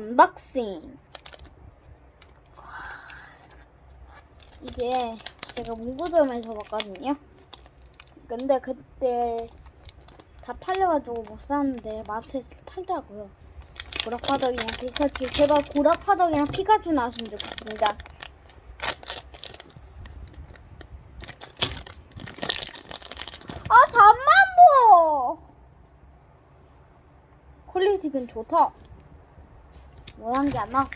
언박싱. 이게 제가 문구점에서 봤거든요. 근데 그때 다 팔려가지고 못 샀는데 마트에서 팔더라고요. 고락파덕이랑 피카츄. 제발 고락파덕이랑 피카츄 나왔으면 좋겠습니다. 아 잠만 보. 퀄리티 는 좋다. 원한 게 안 나왔어.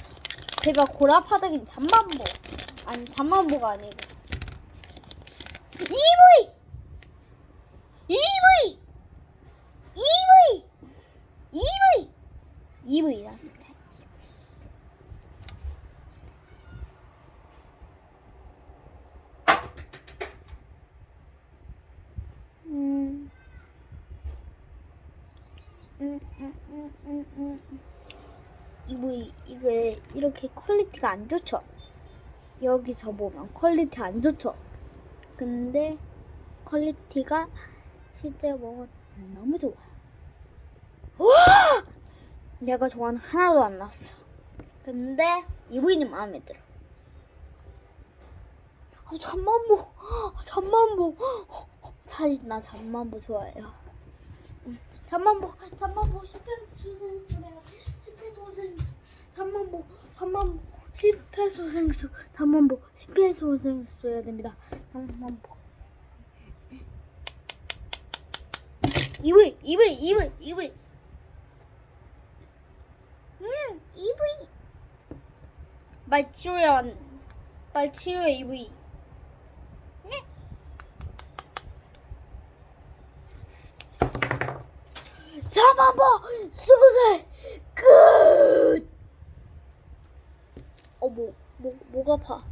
제발 고라파덕인 잠만보. 아니 잠만보가 아니고. EV! EV! EV! EV! EV 나왔습니다. 음. 음, 음. 이거 이게 이렇게 퀄리티가 안 좋죠. 여기서 보면 퀄리티 안 좋죠. 근데 퀄리티가 실제 보면 너무 좋아요. 와! 내가 좋아하는 하나도 안 났어. 근데 이부인이 마음에 들어. 아, 잠만보, 아, 잠만보. 사실 나 잠만보 좋아해요. 음, 잠만보, 잠만보 실패소생술에 실패소생술, 잠 잠만보 실패소생술, 잠만보 실패소생술 해야 됩니다. 잠만보. 이브이, 이브이, 이브이, 이브이. 음, 이브이. 말 치료야, 말 치료야, 이브이. 네. 스무 살 끝. 어, 뭐, 뭐, 목 아파.